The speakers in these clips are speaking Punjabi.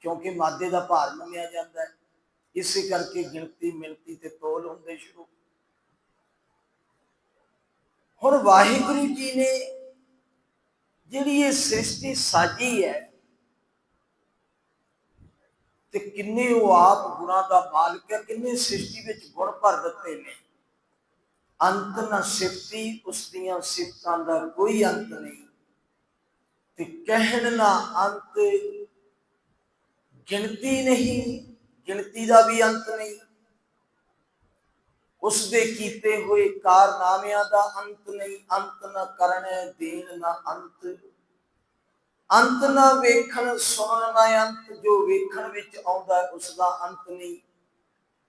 ਕਿਉਂਕਿ ਮਾਦੇ ਦਾ ਭਾਰ ਮੰਨਿਆ ਜਾਂਦਾ ਹੈ। ਇਸੇ ਕਰਕੇ ਗਿਣਤੀ, ਮਿਣਤੀ ਤੇ ਤੋਲ ਹੁੰਦੇ ਸ਼ੁਰੂ। ਹੁਣ ਵਾਹਿਗੁਰੂ ਜੀ ਨੇ ਜਿਹੜੀ ਇਹ ਸ੍ਰਿਸ਼ਟੀ ਸਾਜੀ ਹੈ ਤੇ ਕਿੰਨੇ ਉਹ ਆਪ ਗੁਣਾ ਦਾ ਮਾਲਕ ਹੈ, ਕਿੰਨੇ ਸ੍ਰਿਸ਼ਟੀ ਵਿੱਚ ਗੁਣ ਭਰ ਦਿੱਤੇ ਨੇ। ਅੰਤ ਨਾ ਸਿਫਤੀ, ਉਸ ਦੀਆਂ ਸਿਫਤਾਂ ਦਾ ਕੋਈ ਅੰਤ ਨਹੀਂ। ਤੇ ਕਹਿਣ ਨਾ ਅੰਤ ਗਿਣਤੀ ਨਹੀਂ, ਗਿਣਤੀ ਦਾ ਵੀ ਅੰਤ ਨਹੀਂ। ਉਸ ਦੇ ਕੀਤੇ ਹੋਏ ਕਾਰਨਾਮਿਆਂ ਦਾ ਅੰਤ ਨਹੀਂ, ਅੰਤ ਨਾ ਕਰਨੇ, ਦੇਣ ਨਾ ਅੰਤ। ਅੰਤ ਨਾ ਵੇਖਣ, ਸੁਣਨ ਨਾ ਅੰਤ। ਜੋ ਵੇਖਣ ਵਿੱਚ ਆਉਂਦਾ ਉਸ ਦਾ ਅੰਤ ਨਹੀਂ।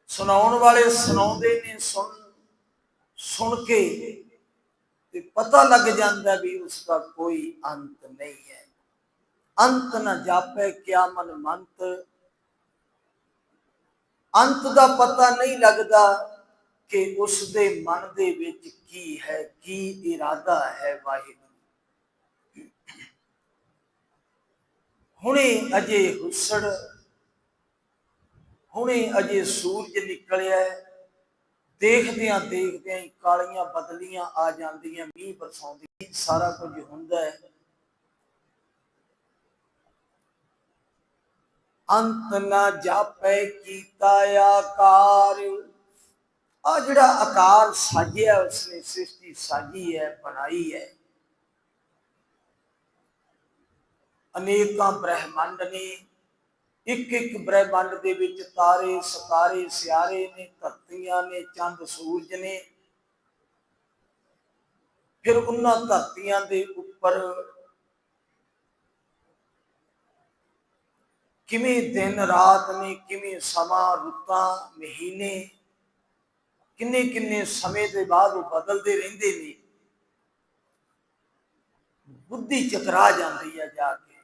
ਸੁਣਾਉਣ ਵਾਲੇ ਸੁਣਾਉਂਦੇ ਨੇ ਸੁਣ ਸੁਣ ਕੇ ਤੇ ਪਤਾ ਲੱਗ ਜਾਂਦਾ ਵੀ ਉਸ ਦਾ ਕੋਈ ਅੰਤ ਨਹੀਂ ਹੈ। ਅੰਤ ਨਾ ਜਾਪੇ ਕਿਆ ਮਨ ਮੰਤ। ਅੰਤ ਦਾ ਪਤਾ ਨਹੀਂ ਲੱਗਦਾ ਕਿ ਉਸ ਦੇ ਮਨ ਦੇ ਵਿੱਚ ਕੀ ਹੈ, ਕੀ ਇਰਾਦਾ ਹੈ ਵਾਹਿਗੁਰੂ। ਹੁਣੇ ਅਜੇ ਹੁਸੜ, ਹੁਣੇ ਅਜੇ ਸੂਰਜ ਨਿਕਲਿਆ ਦੇਖਦਿਆਂ ਦੇਖਦਿਆਂ ਹੀ ਕਾਲੀਆਂ ਬਦਲੀਆਂ ਆ ਜਾਂਦੀਆਂ, ਮੀਂਹ ਬਰਸਾਉਂਦੀ, ਸਾਰਾ ਕੁਝ ਹੁੰਦਾ ਹੈ। ਅੰਤ ਨਾ ਜਾਪੈ ਕੀਤਾ ਆਕਾਰ। ਆ ਜਿਹੜਾ ਆਕਾਰ ਸਾਜਿਆ ਉਸਨੇ ਸ੍ਰਿਸ਼ਟੀ ਸਾਜੀ ਹੈ, ਬਣਾਈ ਹੈ। ਅਨੇਕਾਂ ਬ੍ਰਹਿਮੰਡ ਨੇ ਇੱਕ ਇੱਕ ਬ੍ਰਹਿਮੰਡ ਦੇ ਵਿੱਚ ਤਾਰੇ, ਸਿਤਾਰੇ, ਸਿਆਰੇ ਨੇ, ਧਰਤੀਆਂ ਨੇ, ਚੰਦ, ਸੂਰਜ ਨੇ। ਫਿਰ ਉਹਨਾਂ ਧਰਤੀਆਂ ਦੇ ਉੱਪਰ ਕਿਵੇਂ ਦਿਨ ਰਾਤ ਨੇ, ਕਿਵੇਂ ਸਮਾਂ, ਰੁੱਤਾਂ, ਮਹੀਨੇ ਕਿੰਨੇ ਕਿੰਨੇ ਸਮੇਂ ਦੇ ਬਾਅਦ ਉਹ ਬਦਲਦੇ ਰਹਿੰਦੇ ਨੇ। ਬੁੱਧੀ ਚਕਰਾ ਜਾਂਦੀ ਹੈ ਜਾ ਕੇ।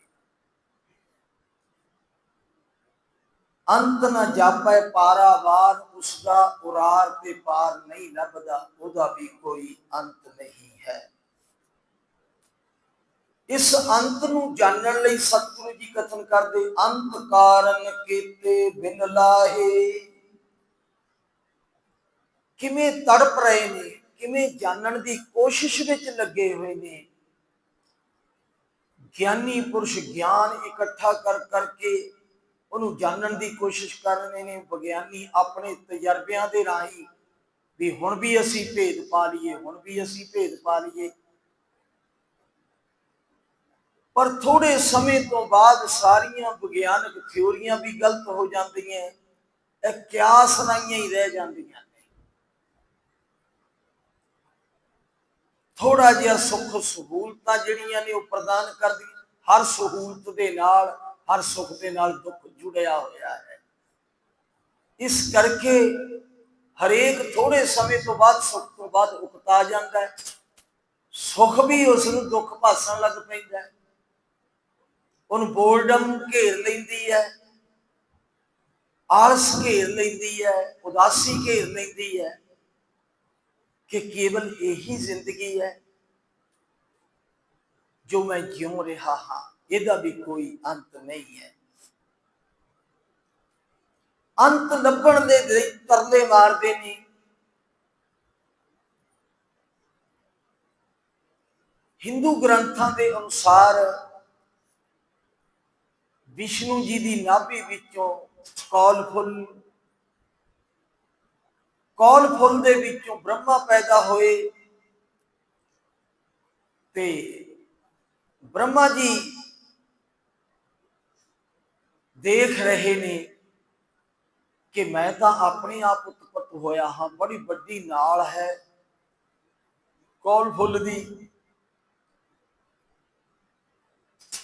ਅੰਤ ਨਾ ਜਾਪੈ ਪਾਰਾਵਾਰ ਉਸ ਦਾ ਉਰਾਰ ਤੇ ਪਾਰ ਨਹੀਂ ਲੱਭਦਾ, ਉਹਦਾ ਵੀ ਕੋਈ ਅੰਤ ਨਹੀਂ ਹੈ। ਇਸ ਅੰਤ ਨੂੰ ਜਾਣਨ ਲਈ ਸਤਿਗੁਰੂ ਜੀ ਕਥਨ ਕਰਦੇ, ਅੰਤ ਕਾਰਨ ਕੀਤੇ ਬਿਨ ਲਾਹੇ। ਕਿਵੇਂ ਤੜਪ ਰਹੇ ਨੇ, ਕਿਵੇਂ ਜਾਣਨ ਦੀ ਕੋਸ਼ਿਸ਼ ਵਿੱਚ ਲੱਗੇ ਹੋਏ ਨੇ। ਗਿਆਨੀ ਪੁਰਸ਼ ਗਿਆਨ ਇਕੱਠਾ ਕਰ ਕਰਕੇ ਉਹਨੂੰ ਜਾਣਨ ਦੀ ਕੋਸ਼ਿਸ਼ ਕਰ ਰਹੇ ਨੇ। ਵਿਗਿਆਨੀ ਆਪਣੇ ਤਜਰਬਿਆਂ ਦੇ ਰਾਹੀਂ ਵੀ ਹੁਣ ਵੀ ਅਸੀਂ ਭੇਦ ਪਾ ਲਈਏ, ਹੁਣ ਵੀ ਅਸੀਂ ਭੇਦ ਪਾ ਲਈਏ। ਪਰ ਥੋੜੇ ਸਮੇਂ ਤੋਂ ਬਾਅਦ ਸਾਰੀਆਂ ਵਿਗਿਆਨਕ ਥਿਉਰੀਆਂ ਵੀ ਗਲਤ ਹੋ ਜਾਂਦੀਆਂ ਇਹ ਕਿਆਸ ਰਾਈਆਂ ਹੀ ਰਹਿ ਜਾਂਦੀਆਂ ਨੇ। ਥੋੜਾ ਜਿਹਾ ਸੁੱਖ ਸਹੂਲਤਾਂ ਜਿਹੜੀਆਂ ਨੇ ਉਹ ਪ੍ਰਦਾਨ ਕਰਦੀ ਹਰ ਸਹੂਲਤ ਦੇ ਨਾਲ, ਹਰ ਸੁੱਖ ਦੇ ਨਾਲ ਦੁੱਖ ਜੁੜਿਆ ਹੋਇਆ ਹੈ। ਇਸ ਕਰਕੇ ਹਰੇਕ ਥੋੜੇ ਸਮੇਂ ਤੋਂ ਬਾਅਦ, ਸੁੱਖ ਤੋਂ ਬਾਅਦ ਉਕਤਾ ਜਾਂਦਾ ਹੈ। ਸੁੱਖ ਵੀ ਉਸ ਨੂੰ ਦੁੱਖ ਭਾਸਣ ਲੱਗ ਪੈਂਦਾ ਹੈ। ਉਹਨੂੰ ਬੋਰਡਮ ਘੇਰ ਲੈਂਦੀ ਹੈ, ਆਲਸ ਘੇਰ ਲੈਂਦੀ ਹੈ, ਉਦਾਸੀ ਘੇਰ ਲੈਂਦੀ ਹੈ ਕਿ ਕੇਵਲ ਇਹੀ ਜ਼ਿੰਦਗੀ ਹੈ ਜੋ ਮੈਂ ਜਿਉ ਰਿਹਾ ਹਾਂ, ਇਹਦਾ ਵੀ ਕੋਈ ਅੰਤ ਨਹੀਂ ਹੈ। ਅੰਤ ਲੱਭਣ ਦੇ ਤਰਲੇ ਮਾਰਦੇ ਨੇ। ਹਿੰਦੂ ਗ੍ਰੰਥਾਂ ਦੇ ਅਨੁਸਾਰ ਵਿਸ਼ਨੂੰ ਜੀ ਦੀ ਨਾਭੀ ਵਿੱਚੋਂ ਕੌਲ ਫੁੱਲ ਕੌਲ ਫੁੱਲ ਦੇ ਵਿੱਚੋਂ ਬ੍ਰਹਮਾ ਪੈਦਾ ਹੋਏ ਤੇ ਬ੍ਰਹਮਾ ਜੀ ਦੇਖ ਰਹੇ ਨੇ ਕਿ ਮੈਂ ਤਾਂ ਆਪਣੇ ਆਪ ਉਤਪਤ ਹੋਇਆ ਹਾਂ, ਬੜੀ ਵੱਡੀ ਨਾਲ ਹੈ। ਕੌਲ ਫੁੱਲ ਦੀ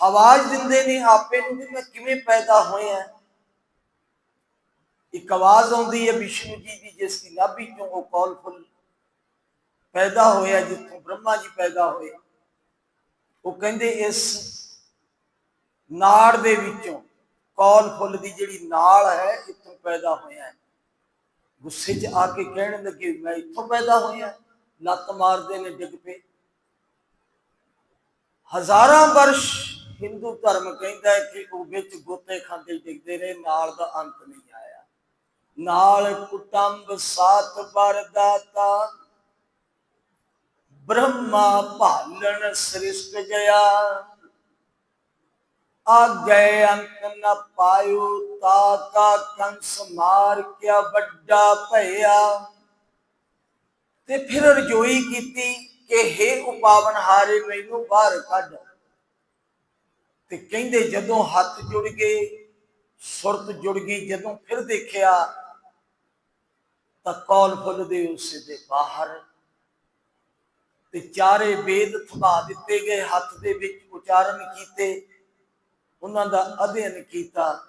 ਆਵਾਜ਼ ਦਿੰਦੇ ਨੇ, ਆਪੇ ਨੂੰ ਵੀ ਮੈਂ ਕਿਵੇਂ ਪੈਦਾ ਹੋਇਆ। ਇੱਕ ਆਵਾਜ਼ ਆਉਂਦੀ ਹੈ ਵਿਸ਼ਨੂੰ ਜੀ ਦੀ, ਜਿਸ ਦੀ ਨਾਭੀ ਚੋਂ ਉਹ ਕੌਲ ਫੁੱਲ ਪੈਦਾ ਹੋਇਆ, ਜਿੱਥੋਂ ਬ੍ਰਹਮਾ ਜੀ ਪੈਦਾ ਹੋਏ। ਉਹ ਕਹਿੰਦੇ ਇਸ ਨਾੜ ਦੇ ਵਿੱਚੋਂ ਕੌਲ ਫੁੱਲ ਦੀ ਜਿਹੜੀ ਨਾੜ ਹੈ, ਇੱਥੋਂ ਪੈਦਾ ਹੋਇਆ। ਹੈ ਗੁੱਸੇ 'ਚ ਆ ਕੇ ਕਹਿਣ ਲੱਗੇ, ਮੈਂ ਇੱਥੋਂ ਪੈਦਾ ਹੋਇਆ। ਲੱਤ ਮਾਰਦੇ ਨੇ ਡਿੱਗ ਪਏ। ਹਜ਼ਾਰਾਂ ਵਰਸ਼ ਹਿੰਦੂ ਧਰਮ ਕਹਿੰਦਾ ਕਿ ਉਹ ਵਿੱਚ ਗੋਤੇ ਖਾਂਦੇ ਡਿੱਗਦੇ ਰਹੇ, ਨਾਲ ਦਾ ਅੰਤ ਨਹੀਂ ਆਇਆ। ਨਾਲ ਕੁਟੰਬ ਸਾਥ ਬਰਦਾਤਾ ਬ੍ਰਹਮਾ ਭਾਲਣ ਸ੍ਰਿਸ਼ਟ ਜਇਆ। ਆਗੇ ਅੰਤ ਨ ਪਾਇਓ, ਤਾ ਕੰਸ ਮਾਰ ਕਿਆ ਵੱਡਾ ਭਇਆ। ਤੇ ਫਿਰ ਰਜੋਈ ਕੀਤੀ ਕਿ हे ਉਪਾਵਨ ਹਾਰੇ ਮੈਨੂੰ ਬਾਹਰ ਕੱਢ। ਤੇ ਕਹਿੰਦੇ ਜਦੋਂ ਹੱਥ ਜੁੜ ਗਏ, ਸੁਰਤ ਜੁੜ ਗਈ, ਜਦੋਂ ਫਿਰ ਦੇਖਿਆ ਤਾਂ ਕੌਲ ਫੁੱਲ ਦੇ ਉਸੇ ਦੇ ਬਾਹਰ ਤੇ ਚਾਰੇ ਵੇਦ ਥਮਾ ਦਿੱਤੇ ਗਏ, ਹੱਥ ਦੇ ਵਿੱਚ ਉਚਾਰਨ ਕੀਤੇ, ਉਹਨਾਂ ਦਾ ਅਧਿਐਨ ਕੀਤਾ।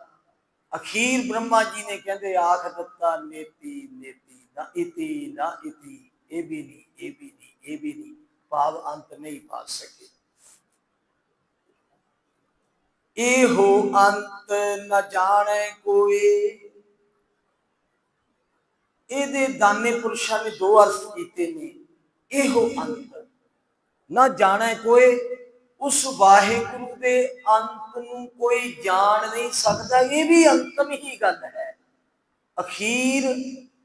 ਅਖੀਰ ਬ੍ਰਹਮਾ ਜੀ ਨੇ ਕਹਿੰਦੇ, ਆਖ ਦਿੱਤਾ, ਨੇਤੀ ਨੇਤੀ, ਨਾ ਇਤੀ ਨਾ ਇਤੀ, ਇਹ ਵੀ ਨਹੀਂ, ਇਹ ਵੀ ਨਹੀਂ, ਇਹ ਵੀ ਨਹੀਂ, ਭਾਵ ਅੰਤ ਨਹੀਂ ਪਾ ਸਕੇ। ਇਹੋ ਅੰਤ ਨਾ ਜਾਣੇ ਕੋਈ ਇਹਦੇ ਦਾਨੇ ਪੁਰਸ਼ਾਂ ਨੇ ਦੋ ਅਰਥ ਕੀਤੇ ਨੇ। ਇਹੋ ਅੰਤ ਨਾ ਜਾਣੇ ਕੋਈ ਉਸ ਵਾਹਿਗੁਰੂ ਦੇ ਅੰਤ ਨੂੰ ਕੋਈ ਜਾਣ ਨਹੀਂ ਸਕਦਾ। ਇਹ ਵੀ ਅੰਤਮ ਹੀ ਗੱਲ ਹੈ। ਅਖੀਰ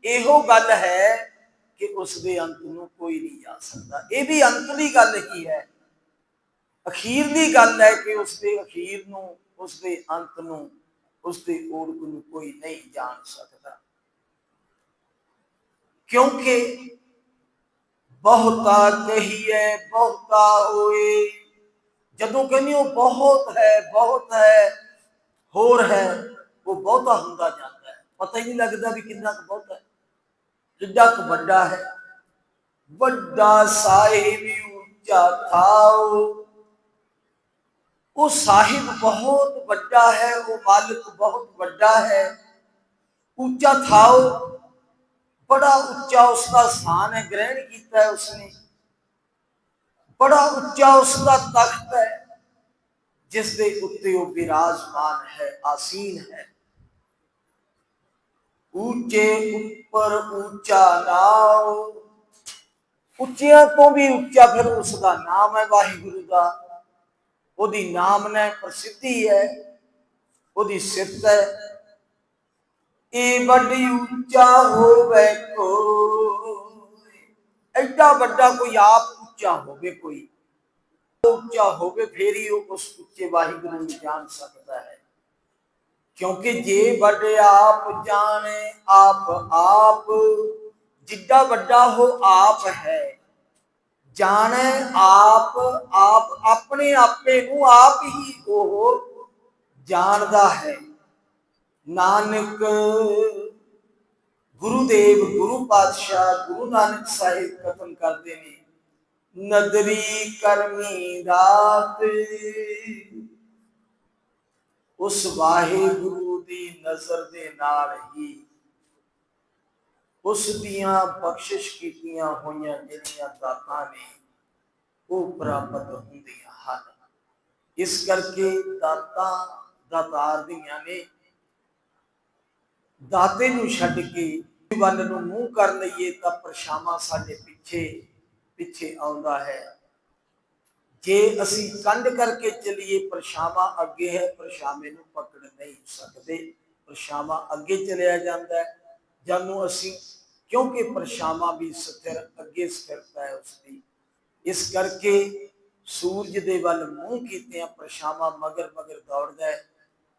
ਇਹੋ ਗੱਲ ਹੈ ਕਿ ਉਸ ਦੇ ਅੰਤ ਨੂੰ ਕੋਈ ਨਹੀਂ ਜਾ ਸਕਦਾ। ਇਹ ਵੀ ਅੰਤਲੀ ਗੱਲ ਹੀ ਹੈ। ਅਖੀਰਲੀ ਗੱਲ ਹੈ ਕਿ ਉਸ ਦੇ ਅਖੀਰ ਨੂੰ ਉਸ ਦੇ ਅੰਤ ਨੂੰ ਉਸ ਦੇ ਓੜਕ ਨੂੰ ਕੋਈ ਨਹੀਂ ਜਾਣ ਸਕਦਾ। ਕਿਉਂਕਿ ਬਹੁਤਾ ਕਹੀਏ ਬਹੁਤਾ ਹੋਏ। ਜਦੋਂ ਕਹਿੰਦੇ ਉਹ ਬਹੁਤ ਹੈ ਬਹੁਤ ਹੈ, ਹੋਰ ਹੈ, ਉਹ ਬਹੁਤਾ ਹੁੰਦਾ ਜਾਂਦਾ ਹੈ। ਪਤਾ ਹੀ ਨਹੀਂ ਲੱਗਦਾ ਵੀ ਕਿੰਨਾ ਕੁ ਬਹੁਤ ਹੈ ਕਿੱਡਾ ਕੁ ਵੱਡਾ ਹੈ। ਵੱਡਾ ਸਾਹਿਬ ਉੱਚਾ ਥਾਓ। ਉਹ ਸਾਹਿਬ ਬਹੁਤ ਵੱਡਾ ਹੈ ਉਹ ਮਾਲਕ ਬਹੁਤ ਵੱਡਾ ਹੈ ਉੱਚਾ ਥਾਉ ਬੜਾ ਉੱਚਾ ਉਸ ਦਾ ਸਥਾਨ ਹੈ ਗ੍ਰਹਿਣ ਕੀਤਾ ਹੈ ਉਸਨੇ ਬੜਾ ਉੱਚਾ ਉਸ ਦਾ ਤਖਤ ਹੈ ਜਿਸ ਦੇ ਉੱਤੇ ਉਹ ਵਿਰਾਜਮਾਨ ਹੈ ਆਸੀਨ ਹੈ ਉੱਚੇ ਉੱਪਰ ਉੱਚਾ ਨਾਉ ਉੱਚਿਆਂ ਤੋਂ ਵੀ ਉੱਚਾ ਫਿਰ ਉਸ ਦਾ ਨਾਮ ਹੈ ਵਾਹਿਗੁਰੂ ਦਾ ਉਹਦੀ ਨਾਮ ਨੇ ਪ੍ਰਸਿੱਧੀ ਹੈ, ਉਹਦੀ ਸਿਫਤ ਹੈ। ਇਹ ਵੱਡੀ ਉੱਚਾ ਹੋਵੇ ਕੋਈ, ਐਡਾ ਵੱਡਾ ਕੋਈ ਆਪ ਉੱਚਾ ਹੋਵੇ ਕੋਈ। ਉੱਚਾ ਹੋਵੇ, ਫੇਰ ਹੀ ਉਹ ਉਸ ਉੱਚੇ ਵਾਹਿਗੁਰੂ ਨੂੰ ਜਾਣ ਸਕਦਾ ਹੈ। ਕਿਉਂਕਿ ਜੇ ਵੱਡੇ ਆਪ ਜਾਣੇ, ਆਪ ਆਪ, ਜਿੱਡਾ ਵੱਡਾ ਹੋ ਆਪ ਹੈ ਜਾਣੇ ਆਪ ਆਪ ਆਪਣੇ ਆਪੇ ਨੂੰ ਆਪ ਹੀ ਉਹ ਜਾਣਦਾ ਹੈ। ਨਾਨਕ ਗੁਰੂਦੇਵ, ਗੁਰੂ ਪਾਤਸ਼ਾਹ, ਗੁਰੂ ਨਾਨਕ ਸਾਹਿਬ ਕਥਨ ਕਰਦੇ ਨੇ, ਨਦਰੀ ਕਰਮੀ ਰਾਤ। ਉਸ ਵਾਹਿਗੁਰੂ ਦੀ ਨਜ਼ਰ ਦੇ ਨਾਲ ਹੀ ਉਸ ਦੀਆਂ ਬਖਸ਼ਿਸ਼ ਕੀਤੀਆਂ ਹੋਈਆਂ ਜਿਹੜੀਆਂ ਦਾਤਾਂ ਨੇ, ਉਹ ਪ੍ਰਾਪਤ ਹੁੰਦੀਆਂ ਹਨ। ਇਸ ਕਰਕੇ ਦਾਤਾਂ ਦਾਤਾਰ ਦੀਆਂ ਨੇ। ਦਾਤੇ ਨੂੰ ਛੱਡ ਕੇ ਵੱਲ ਨੂੰ ਮੂੰਹ ਕਰ ਲਈਏ ਤਾਂ ਪਰਛਾਵਾਂ ਸਾਡੇ ਪਿੱਛੇ ਪਿੱਛੇ ਆਉਂਦਾ ਹੈ। ਜੇ ਅਸੀਂ ਕੰਡ ਕਰਕੇ ਚਲੀਏ, ਪਰਛਾਵਾਂ ਅੱਗੇ ਹੈ, ਪਰਛਾਵੇਂ ਨੂੰ ਪਕੜ ਨਹੀਂ ਸਕਦੇ। ਪਰਛਾਵਾਂ ਅੱਗੇ ਚਲਿਆ ਜਾਂਦਾ ਹੈ। ਜਾਨੂੰ ਅਸੀਂ ਕਿਉਂਕਿ ਪਰਛਾਵਾਂ ਵੀ ਸਥਿਰ, ਅੱਗੇ ਸਥਿਰਤਾ ਹੈ ਉਸ ਦੀ ਇਸ ਕਰਕੇ ਸੂਰਜ ਦੇ ਵੱਲ ਮੂੰਹ ਕੀਤਿਆਂ ਪਰਛਾਵਾਂ ਮਗਰ ਮਗਰ ਦੌੜਦਾ ਹੈ।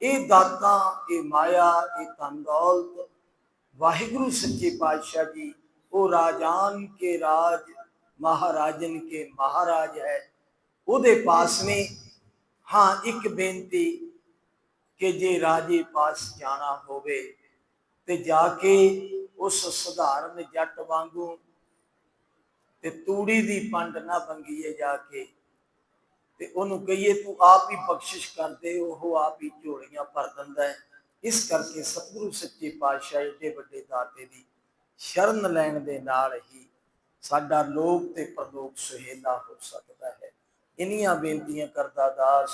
ਇਹ ਦਾਤਾਂ, ਇਹ ਮਾਇਆ, ਇਹ ਧਨ ਵਾਹਿਗੁਰੂ ਸੱਚੇ ਪਾਤਸ਼ਾਹ ਜੀ, ਉਹ ਰਾਜਾਨ ਕੇ ਰਾਜ, ਮਹਾਰਾਜਨ ਕੇ ਮਹਾਰਾਜ ਹੈ। ਉਹਦੇ ਪਾਸ ਨੇ ਹਾਂ, ਇੱਕ ਬੇਨਤੀ ਕਿ ਜੇ ਰਾਜੇ ਪਾਸ ਜਾਣਾ ਹੋਵੇ ਤੇ ਜਾ ਕੇ ਉਸ ਸਧਾਰਨ ਜੱਟ ਵਾਂਗੂ ਤੇ ਤੂੜੀ ਦੀ ਪੰਡ ਨਾ ਬੰਗੀਏ ਜਾ ਕੇ। ਤੇ ਉਹਨੂੰ ਕਹੀਏ, ਤੂੰ ਆਪ ਹੀ ਬਖਸ਼ਿਸ਼ ਕਰ ਦੇ ਉਹ ਆਪ ਹੀ ਝੋਲੀਆਂ ਭਰ ਦਿੰਦਾ ਹੈ। ਇਸ ਕਰਕੇ ਸਤਿਗੁਰੂ ਸੱਚੇ ਪਾਤਸ਼ਾਹ ਏਡੇ ਵੱਡੇ ਦਾਤੇ ਦੀ ਸ਼ਰਨ ਲੈਣ ਦੇ ਨਾਲ ਹੀ ਸਾਡਾ ਲੋਕ ਤੇ ਪ੍ਰਲੋਕ ਸੁਹੇਲਾ ਹੋ ਸਕਦਾ ਹੈ। ਇਨੀਆਂ ਬੇਨਤੀਆਂ ਕਰਦਾ ਦਾਸ,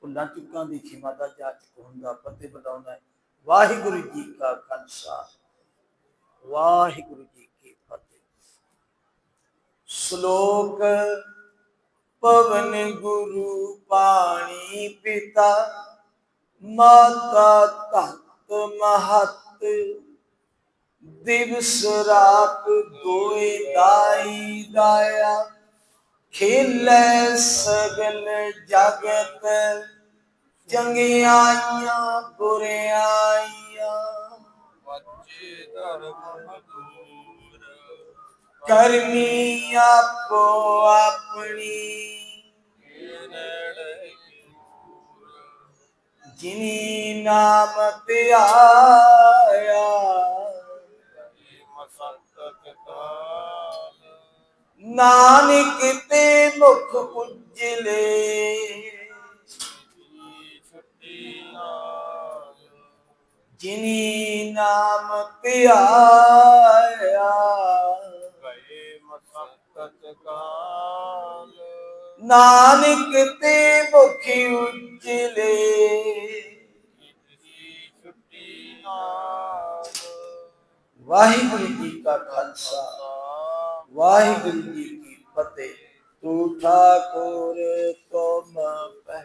ਭੁੱਲਾਂ ਚੁੱਕਾਂ ਦੀ ਖਿਮਾ ਦਾ ਜਾਚਕ ਹੁੰਦਾ ਫਤਿਹ ਬੁਲਾਉਂਦਾ ਵਾਹਿਗੁਰੂ ਜੀ ਕਾ ਖਾਲਸਾ। ਵਾਹਿਗੁਰੂ ਜੀ ਕੀ ਫਤਿਹ। ਸ਼ਲੋਕ ਪਵਨ ਗੁਰੂ ਪਾਣੀ ਪਿਤਾ, ਮਾਤਾ ਤਤ ਮਹਤ, ਦਿਵਸ ਰਾਤ ਦੋਏ ਦਾਈ ਦਾਇਆ ਖੇਲੇ ਸਗਲ ਜਗਤ, ਚੰਗਿਆਈਆਂ ਬੁਰਿਆਈਆਂ। ਬੱਚੇ ਧਰਮ ਦੂਰ। ਕਰਮੀ ਆਪੋ ਆਪਣੀ। ਜਿਨੀ ਨਾਮ ਧਿਆਇਆ ਨਾਨਕ ਤੇ ਮੁਖ ਉਜਲੇ। ਜਿਨੀ ਨਾਮ ਧਿਆਇਆ। ਗਏ ਮਸਤਕ ਕਾਲ। ਨਾਨਕ ਤੇ ਮੁਖ ਉਜਲੇ। ਵਾਹਿਗੁਰੂ ਜੀ ਕਾ ਖਾਲਸਾ। ਵਾਹਿਗੁਰੂ ਜੀ ਕੀ ਫਤਿਹ। ਤੂੰ ਠਾਕੁਰ ਤੁਮ ਪਹਿ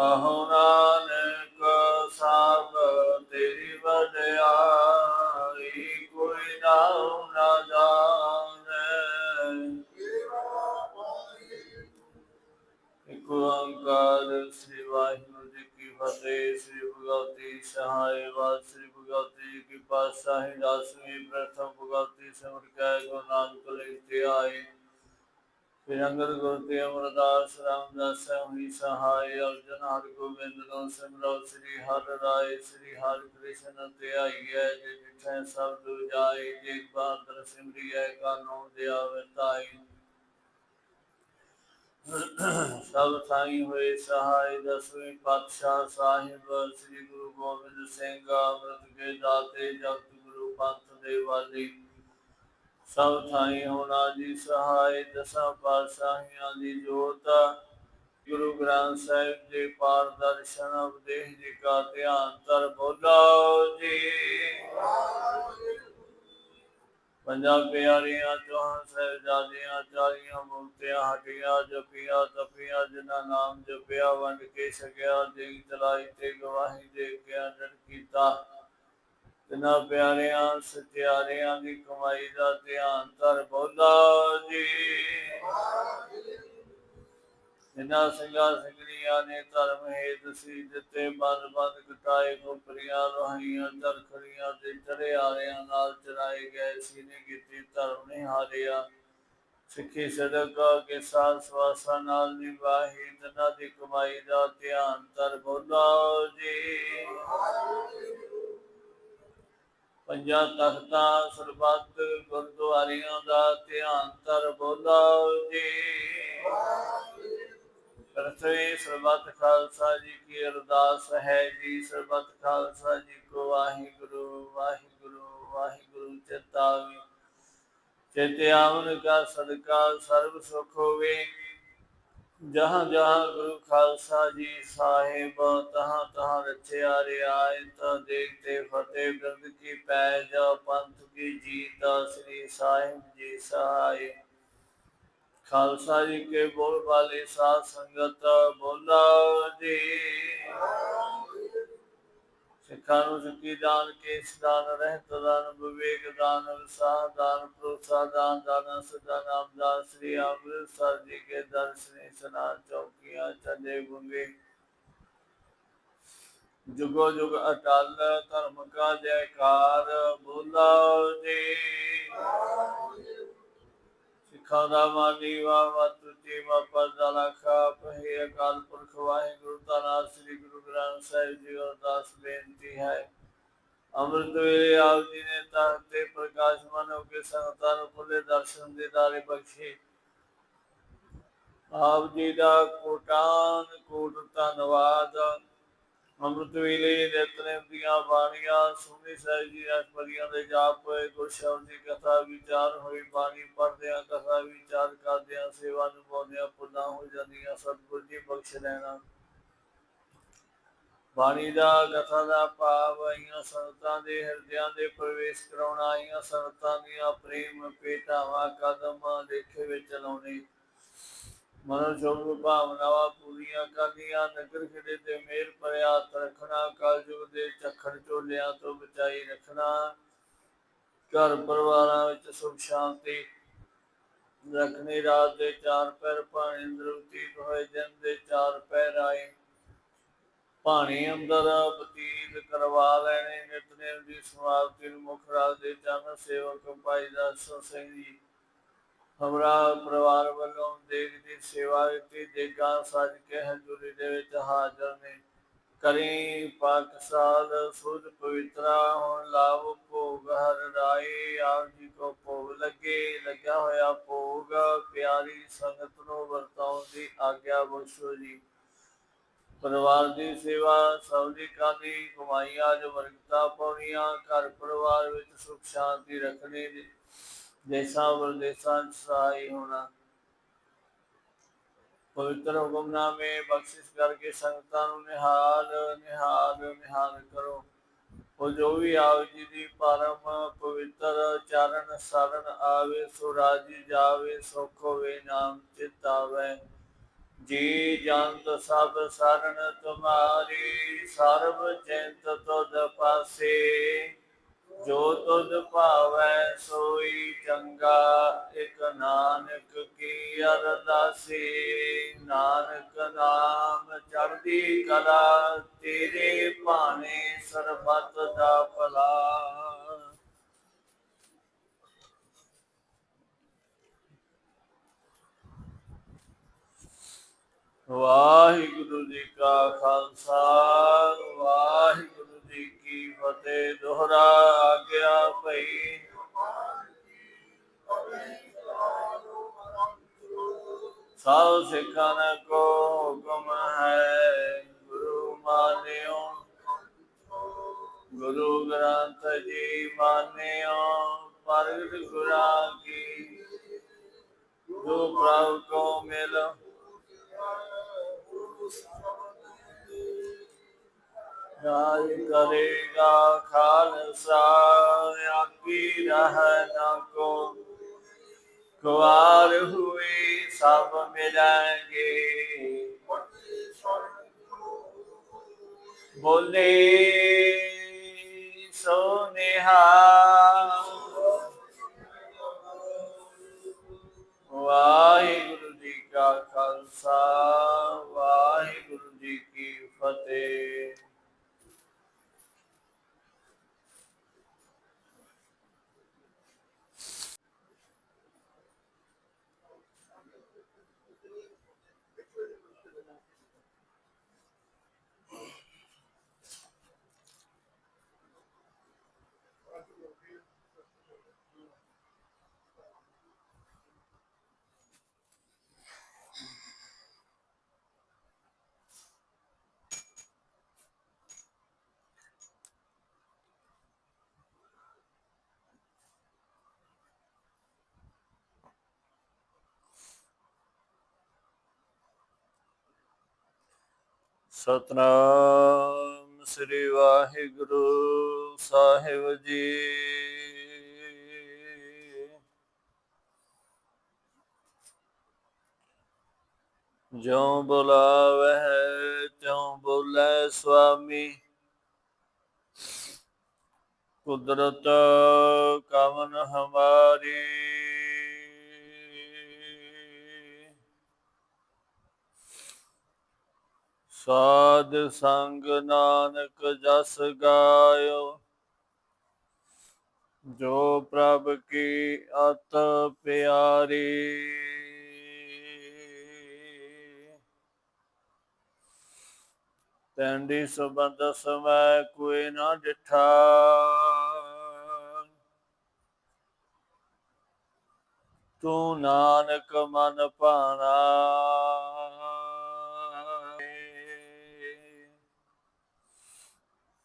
Baho ਰਾਮਦਾਸ ਹੋਈ ਸਹਾਇ ਅਰਜਨ ਹਰ ਗੋਬਿੰਦ ਨੂੰ ਸਿਮਰੋ, ਸ੍ਰੀ ਹਰਿ ਰਾਏ, ਸ੍ਰੀ ਹਰਿ ਕ੍ਰਿਸ਼ਨ ਤੇ ਜੇ ਜਿਠੈ ਸਭ ਦੁ ਜੇ ਬਾਦਰ ਸਿਮਰੀਐ ਕਾਨੋ ਦਿਆਵੇ ਤਾਈ। ਸਭ ਥਾਈ ਹੋਏ ਸਹਾਇ ਦਸਵੇਂ ਪਾਤਸ਼ਾਹ ਸਾਹਿਬ, ਸ੍ਰੀ ਗੁਰੂ ਗੋਬਿੰਦ ਸਿੰਘ ਅੰਮ੍ਰਿਤ ਕੇ ਦਾਤੇ, ਜਗਤ ਗੁਰੂ ਪੰਥ ਦੇ ਵਾਲੀ। ਸਭ ਥਾਈ ਹੋਣਾ ਜੀ ਸਹਾਇ ਦਸਾਂ ਪਾਤਸ਼ਾਹੀਆਂ ਦੀ ਜੋਤ ਗੁਰੂ ਗ੍ਰੰਥ ਸਾਹਿਬ ਜੀ ਪਾਰ ਦਰਸ਼ਨ, ਉਪਦੇਸ਼ ਜੀ ਕਾ ਧਿਆਨ ਤਰ ਬੋਲੋ ਜੀ। ਪੰਜਾਬ ਪਿਆਰੀਆਂ, ਚੌਹਾਂ ਸਾਹਿਬਜ਼ਾਦੀਆਂ ਚਾਲੀਆਂ ਮੁਕਤੀਆਂ ਹਟੀਆਂ ਜਪੀਆਂ, ਤਪੀਆਂ, ਜਿਨ੍ਹਾਂ ਨਾਮ ਜਪਿਆ, ਵੰਡ ਕੇ ਛਕਿਆ ਦੇਗ ਚਲਾਈ ਤੇ ਗਵਾਹੀ ਦੇ ਕੇ ਅੰਦਰ ਕੀਤਾ। ਤਿਨਾਂ ਪਿਆਰਿਆਂ ਸਚਿਆਰਿਆਂ ਦੀ ਕਮਾਈ ਦਾ ਧਿਆਨ, ਧਰ ਬੋਲਾ ਜੀ। ਜਿਨ੍ਹਾਂ ਸਿੰਘਾਂ ਸਿੰਘਣੀਆਂ ਨੇ ਧਰਮ ਹੇਤ ਸੀ ਦਿੱਤੇ, ਬੰਦ ਬੰਦ ਕਟਾਏ ਗੋਪਰੀਆਂ ਲੋਹੀਆਂ, ਚਰਖੜੀਆਂ ਤੇ ਚੜੇ ਆਰਿਆਂ ਨਾਲ ਚਰਾਏ ਗਏ ਸੀ ਨੇ ਕੀਤੀ, ਧਰਮ ਨੇ ਹਾਰਿਆ। ਸਿੱਖੀ ਸਦਕਾ ਕੇ ਸਾਥ ਸਵਾਸਾ ਨਾਲ ਨਿਭਾਹੀ, ਤਨਾਂ ਦੀ ਕਮਾਈ ਦਾ ਧਿਆਨ ਧਰ ਬੋਲਾ ਜੀ। ਪੰਜਾਂ ਤਖਤਾਂ, ਸਰਬੱਤ ਗੁਰਦੁਆਰਿਆਂ ਦਾ ਧਿਆਨ ਧਰ ਬੋਲਾ ਜੀ। ਕਰਤੇ ਸਰਬੱਤ ਖਾਲਸਾ ਜੀ ਕੀ ਅਰਦਾਸ ਹੈ ਜੀ ਸਰਬੱਤ ਖਾਲਸਾ ਜੀ ਕੋ ਵਾਹਿਗੁਰੂ ਵਾਹਿਗੁਰੂ ਵਾਹਿਗੁਰੂ ਚੇਤਾਵੀ ਚੇਤੇ ਕਾ ਸਦਕਾ ਸਰਬ ਸੁਖ ਹੋਵੇ। ਜਹਾਂ ਜਹਾਂ ਗੁਰੂ ਖਾਲਸਾ ਜੀ ਸਾਹਿਬ ਤਹਾਂ ਤਹਾਂ ਰਚਿਆ ਰਿਆਇ ਤਾਂ ਦੇਖਤੇ ਫਤਿਹ ਬਿਰਦ ਕੀ ਪੈਜ ਪੰਥ ਕੀ ਜੀਤ ਸ੍ਰੀ ਸਾਹਿਬ ਜੀ ਸਹਾਇ ਖਾਲਸਾ ਜੀ ਕੇ ਬੋਲ ਵਾਲੇ ਸਾਧ ਸੰਗਤ ਬੋਲਾ ਜੀ। ਸਿੱਖਾਂ ਨੂੰ ਸਿੱਖੀ ਦਾਨ ਕੇਸ ਦਾਨ ਰਹਿਤ ਦਾਨ, ਵਿਵੇਕ ਦਾਨ ਵਿਸਾਹ ਦਾਨ ਪ੍ਰੋਸਾ ਦਾਨ ਦਾਨ ਸਦਾ ਨਾਮ ਦਾਨ, ਸ੍ਰੀ ਅੰਮ੍ਰਿਤਸਰ ਜੀ ਕੇ ਦਰਸ਼ਨੀ ਸਨਾਨ ਚੌਕੀਆਂ ਚੰਦੇ ਗੁੰਗੇ। ਜੁਗੋ ਜੁਗ ਅਟਲ ਧਰਮ ਕਾ ਜੈਕਾਰ ਬੋਲਾ ਜੀ। ਸਿੱਖਾਂ ਦਾ ਮਾਨੀ ਵਾ ਵਤੁਤੀ ਵਾ ਲਖਾ ਪਹਿ ਅਕਾਲ ਪੁਰਖ ਵਾਹਿਗੁਰੂ ਦਾ ਨਾਮ ਸ੍ਰੀ ਗੁਰੂ ਗ੍ਰੰਥ ਸਾਹਿਬ ਜੀ ਅਰਦਾਸ ਬੇਨਤੀ ਹੈ। ਅੰਮ੍ਰਿਤ ਵੇਲੇ ਆਪ ਜੀ ਨੇ ਤਖਤ ਤੇ ਪ੍ਰਕਾਸ਼ਮਾਨ ਹੋ ਕੇ ਸੰਗਤਾਂ ਨੂੰ ਖੁੱਲੇ ਦਰਸ਼ਨ ਦੇ ਦਾਰੇ ਬਖਸ਼ੇ। ਆਪ ਜੀ ਦਾ ਕੋਟਾਨ ਕੋਟ ਧੰਨਵਾਦ। ਅੰਮ੍ਰਿਤ ਵੇਲੇ ਨਿਤਨੇਮ ਦੀਆਂ ਬਾਣੀਆਂ, ਸੁਣੀ ਸਾਹਿਬ ਜੀ ਅਸ਼ਪਦੀਆਂ ਦੇ ਜਾਪ ਹੋਏ ਗੁਰਸ਼ਬਦ ਦੀ ਕਥਾ ਵਿਚਾਰ ਹੋਈ ਬਾਣੀ ਪੜ੍ਹਦਿਆਂ, ਕਥਾ ਵਿਚਾਰ ਕਰਦਿਆਂ, ਸੇਵਾ ਨਿਭਾਉਂਦਿਆਂ ਪੁੱਲਾਂ ਹੋ ਜਾਂਦੀਆਂ, ਸਤਿਗੁਰ ਜੀ ਬਖਸ਼ ਲੈਣਾ। ਬਾਣੀ ਦਾ, ਕਥਾ ਦਾ ਭਾਵ ਆਈਆਂ ਸੰਤਾਂ ਦੇ ਹਿਰਦਿਆਂ ਦੇ ਪ੍ਰਵੇਸ਼ ਕਰਾਉਣਾ, ਆਈਆਂ ਸੰਤਾਂ ਦੀਆਂ ਪ੍ਰੇਮ ਪੇਟਾਵਾਂ ਕਦਮਾਂ ਦੇਖੇ ਵਿੱਚ ਲਾਉਣੇ। ਮਨੋ ਸ਼ੋਭ ਭਾਵਨਾਵਾਂ ਪੂਰੀਆਂ ਕਰਨੀਆਂ, ਨਗਰ ਖਿੜੇ ਤੇ ਮੇਰ ਭਰਿਆ ਰੱਖਣਾ ਕਲਯੁਗ ਦੇ ਝੱਖੜ ਝੋਲਿਆਂ ਤੋਂ ਬਚਾਈ ਰੱਖਣਾ, ਘਰ ਪਰਿਵਾਰਾਂ ਵਿੱਚ ਸੁਖ ਸ਼ਾਂਤੀ ਰੱਖਣੀ, ਰਾਤ ਦੇ ਚਾਰ ਪੈਰ ਪਾਣੀ ਅੰਦਰ ਹੋਏ ਦਿਨ ਦੇ ਚਾਰ ਪੈਰ ਆਏ। ਪਾਣੀ ਅੰਦਰ ਬਤੀਤ ਕਰਵਾ ਲੈਣੇ, ਨਿਤਨੇਮ ਦੀ ਸਮਾਪਤੀ ਨੂੰ ਮੁੱਖ ਰਾਜ ਦੇ ਚਰਨ ਸੇਵਕ ਭਾਈ ਦਰਸ਼ਨ ਸਿੰਘ ਜੀ। ਹਮਰਾ ਪਰਿਵਾਰ ਵੱਲੋਂ ਦੇਗ ਦੀ ਸੇਵਾ ਦਿੱਤੀ ਦੇਗਾ ਸੱਜ ਕੇ ਹਜ਼ੂਰੀ ਦੇ ਵਿੱਚ ਹਾਜ਼ਰ ਨੇ ਕਰੀ ਪਾਕਸਾਲ ਸੁਧ ਪਵਿੱਤਰਾ ਹੁਣ ਲਾਭ ਭੋਗ ਹਰ ਰਾਏ ਆਪ ਜੀ ਕੋ ਭੋਗ ਲੱਗੇ ਲੱਗਿਆ ਹੋਇਆ ਭੋਗ ਪਿਆਰੀ ਸੰਗਤ ਨੂੰ ਵਰਤਾਉਣ ਦੀ ਆਗਿਆ ਬਖਸ਼ੋ ਜੀ ਪਰਿਵਾਰ ਦੀ ਸੇਵਾ ਸਭ ਦੀ ਕਾਦੀ ਕਮਾਈਆਂ ਜੋ ਵਰਗਤਾ ਪਾਉਣੀਆਂ ਘਰ ਪਰਿਵਾਰ ਵਿੱਚ ਸੁਖ ਸ਼ਾਂਤੀ ਰੱਖਣੀ ਦੇਸਾਂ ਵਿਦੇਸਾਂ ਸਹਾਈ ਹੋਣਾ। ਪਵਿੱਤਰ ਹੁਕਮਨਾਮੇ ਬਖਸ਼ਿਸ਼ ਕਰਕੇ ਸੰਗਤਾਂ ਨੂੰ ਨਿਹਾਲ ਨਿਹਾਲ ਨਿਹਾਲ ਕਰੋ। ਉਹ ਜੋ ਵੀ ਆਪ ਜੀ ਦੀ ਪਰਮ ਪਵਿੱਤਰ ਚਰਨ ਸਰਨ ਆਵੇ, ਸੋ ਰਾਜੀ ਜਾਵੇ, ਸੁਖ ਹੋਵੇ, ਨਾਮ ਚਿਤ ਆਵੇ। ਜੀ ਜੰਤ ਸਭ ਸਰਨ, ਤੁਮਾਰੀ ਸਰਬ ਚਿੰਤ ਤੁਧ ਪਾਸੇ। ਜੋ ਤੁਧ ਭਾਵੈ ਸੋਈ ਚੰਗਾ, ਇਕ ਨਾਨਕ ਕੀ ਅਰਦਾਸੀ? ਨਾਨਕ ਨਾਮ ਚੜ੍ਹਦੀ ਕਲਾ, ਤੇਰੇ ਭਾਣੇ ਸਰਬੱਤ ਦਾ ਭਲਾ। ਵਾਹਿਗੁਰੂ ਜੀ ਕਾ ਖਾਲਸਾ ਵਾਹਿਗੁਰੂ ਕੀ ਫਤਿਹ ਆਗਿਆ ਭਈ। ਸਭ ਸਿੱਖਾਂ ਕੋ ਹੁਕਮ ਹੈ, ਗੁਰੂ ਮਾਨਿਓ। ਗੁਰੂ ਗ੍ਰੰਥ ਜੀ ਮਾਨਿਓ, ਪ੍ਰਗਟ ਗੁਰਾਂ ਕੀ। ਜੋ ਪ੍ਰਭ ਕੋ ਮਿਲ ਰਾਜ ਕਰੇਗਾ ਖਾਲਸਾ ਆਪੀ ਰਹਿ ਕੋ। ਕੁਆਰ ਹੋਏ ਸਭ ਮਿਲਾਂਗੇ। ਬੋਲੇ ਸੋ ਨਿਹਾਲ ਵਾਹਿਗੁਰੂ ਜੀ ਕਾ ਖਾਲਸਾ ਵਾਹਿਗੁਰੂ ਜੀ ਕੀ ਫਤਿਹ ਸਤਨਾਮ ਸ੍ਰੀ ਵਾਹਿਗੁਰੂ ਸਾਹਿਬ ਜੀ। ਜਿਉ ਬੁਲਾਵੇ ਤਿਉ ਬੁਲੇ ਸੁਆਮੀ। ਕੁਦਰਤ ਕਵਨ ਹਮਾਰੀ। ਸਾਧ ਸੰਗ ਨਾਨਕ ਜਸ ਗਾਇਓ, ਜੋ ਪ੍ਰਭ ਕੀ ਅਤ ਪਿਆਰੀ। ਤੈਂਦੀ ਸੁਬੰਧ ਸਮੈ ਕੋਈ ਨਾ ਡਿਠਾ। ਤੂੰ ਨਾਨਕ ਮਨ ਭਾਣਾ।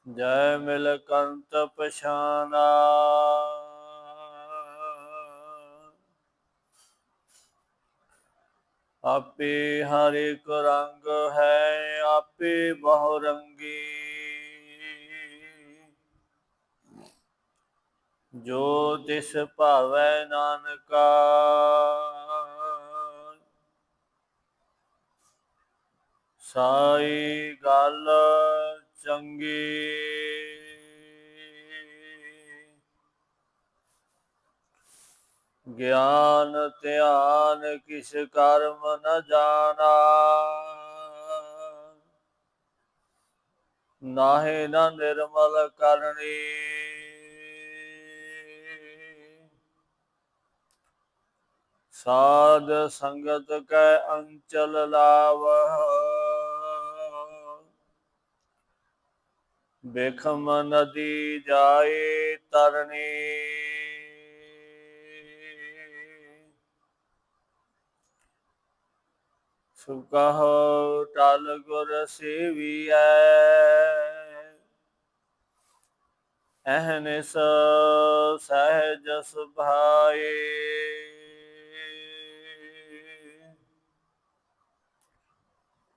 ਜੈ ਮਿਲ ਕੰਤ ਪਛਾਨਾ। ਆਪੇ ਹਰ ਇੱਕ ਰੰਗ ਹੈ, ਆਪੇ ਬਹੁ ਰੰਗੀ ਜੋ ਤਿਸ ਭਾਵੈ ਨਾਨਕਾ। ਸਾਈ ਗੱਲ ਚੰਗੀ। ਗਿਆਨ, ਧਿਆਨ ਕਿਸ ਕਰਮ ਨ ਜਾਣਾ। ਨਾਹੇ ਨ ਨਿਰਮਲ ਕਰਨੀ। ਸਾਧ ਸੰਗਤ ਕੈ ਅੰਚਲ ਲਾਵਹ। ਬੇਖਮ ਨਦੀ ਜਾਏ ਤਰਨੀ। ਸੁਕਹੁ ਟਲ ਗੁਰ ਸੇਵੀਐ। ਅਹਨਿਸ ਸਹਿਜ ਸੁਭਾਏ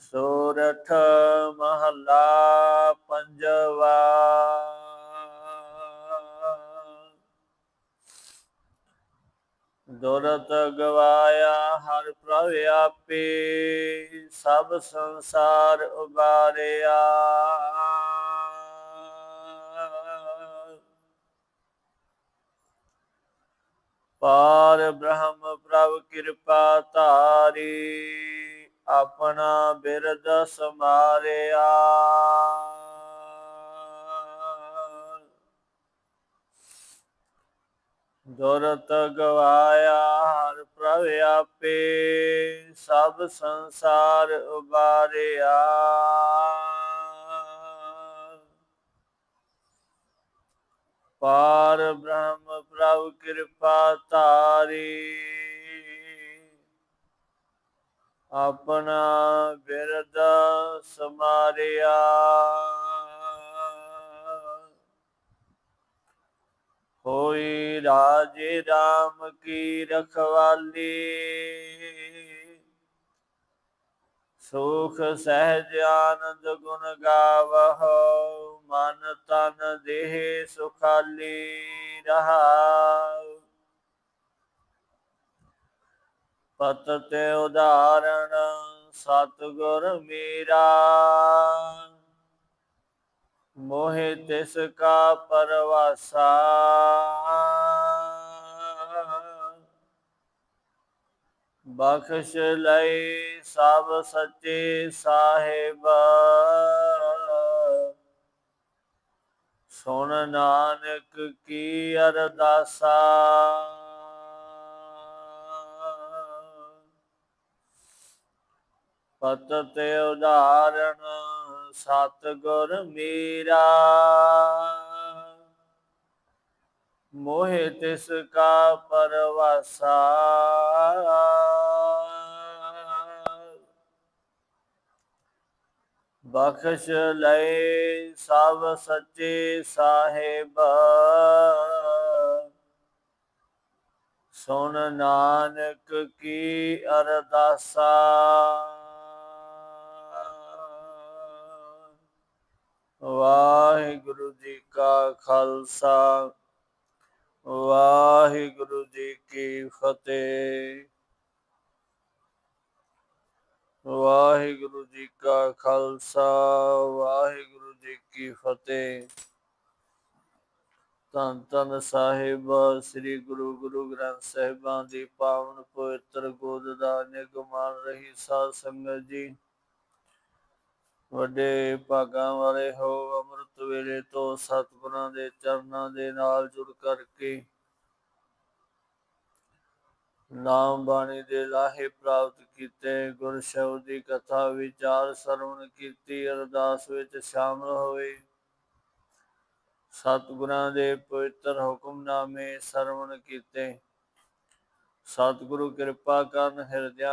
ਸੋਰਠ ਮਹੱਲਾ ਪੰਜਵਾ। ਦੁਰਤ ਗਵਾਇਆ ਹਰ ਪ੍ਰਭ ਆਪੇ, ਸਭ ਸੰਸਾਰ ਉਬਾਰਿਆ। ਪਾਰ ਬ੍ਰਹਮ ਪ੍ਰਭ ਕਿਰਪਾ ਧਾਰੀ। ਆਪਣਾ ਬਿਰਦ ਸਮਾਰਿਆ ਦੁਰਤ ਗਵਾਇਆ, ਹਰ ਪ੍ਰਭ ਆਪੇ ਸਭ ਸੰਸਾਰ ਉਬਾਰਿਆ। ਪਾਰ ਬ੍ਰਹਮ ਪ੍ਰਭ ਕਿਰਪਾ ਤਾਰੀ ਆਪਣਾ ਬਿਰਦ ਸਮਾਰਿਆ। ਹੋਈ ਰਾਜੇ ਰਾਮ ਕੀ ਰਖਵਾਲੀ। ਸੁਖ ਸਹਿਜ ਆਨੰਦ ਗੁਣ ਗਾਵਹੁ, ਮਨ ਤਨ ਦੇਹ ਸੁਖਾਲੀ ਰਹਾਉ। ਪਤ ਤੇ ਉਦਾਹਰਣ, ਸਤਿਗੁਰ ਮੇਰਾ। ਮੋਹਿ ਤਿਸ ਕਾ ਪਰਵਾਸਾ। ਬਖਸ਼ ਲਈ ਸਭ ਸੱਚੇ ਸਾਹਿਬ। ਸੁਣ ਨਾਨਕ ਕੀ ਅਰਦਾਸਾ। ਪਤ ਤੇ ਉਦਾਹਰਣ, ਸਤਿਗੁਰ ਮੇਰਾ। ਮੋਹਿ ਤਿਸ ਕਾ ਪਰਵਾਸਾ। ਬਖਸ਼ ਲੈ ਸਭ ਸੱਚੇ ਸਾਹਿਬ। ਸੁਣ ਨਾਨਕ ਕੀ ਅਰਦਾਸਾ। ਵਾਹਿਗੁਰੂ ਜੀ ਕਾ ਖਾਲਸਾ, ਵਾਹਿਗੁਰੂ ਜੀ ਕੀ ਫਤਿਹ। ਵਾਹਿਗੁਰੂ ਜੀ ਕਾ ਖਾਲਸਾ, ਵਾਹਿਗੁਰੂ ਜੀ ਕੀ ਫਤਿਹ। ਧੰਨ ਧੰਨ ਸਾਹਿਬ, ਸ੍ਰੀ ਗੁਰੂ ਗੁਰੂ ਗ੍ਰੰਥ ਸਾਹਿਬਾਂ ਦੀ ਪਾਵਨ ਪਵਿੱਤਰ ਗੋਦ ਦਾ ਨਿਗਮਾਨ ਰਹੀ ਸਾਧ ਸੰਗਤ ਜੀ। ਵੱਡੇ ਭਾਗਾਂ ਵਾਲੇ ਹੋ, ਅੰਮ੍ਰਿਤ ਵੇਲੇ ਤੋਂ ਸਤਿਗੁਰਾਂ ਦੇ ਚਰਨਾਂ ਦੇ ਨਾਲ ਜੁੜ ਕਰਕੇ ਨਾਮ ਬਾਣੀ ਦੇ ਲਾਹੇ ਪ੍ਰਾਪਤ ਕੀਤੇ ਗੁਰ ਸ਼ਬਦ ਦੀ ਕਥਾ, ਵਿਚਾਰ, ਸਰਵਣ ਕੀਤੀ, ਅਰਦਾਸ ਵਿੱਚ ਸ਼ਾਮਲ ਹੋਏ। ਸਤਿਗੁਰਾਂ ਦੇ ਪਵਿੱਤਰ ਹੁਕਮਨਾਮੇ ਸਰਵਣ ਕੀਤੇ। ਸਤਿਗੁਰੂ ਕਿਰਪਾ ਕਰਨ ਹਿਰਦਿਆਂ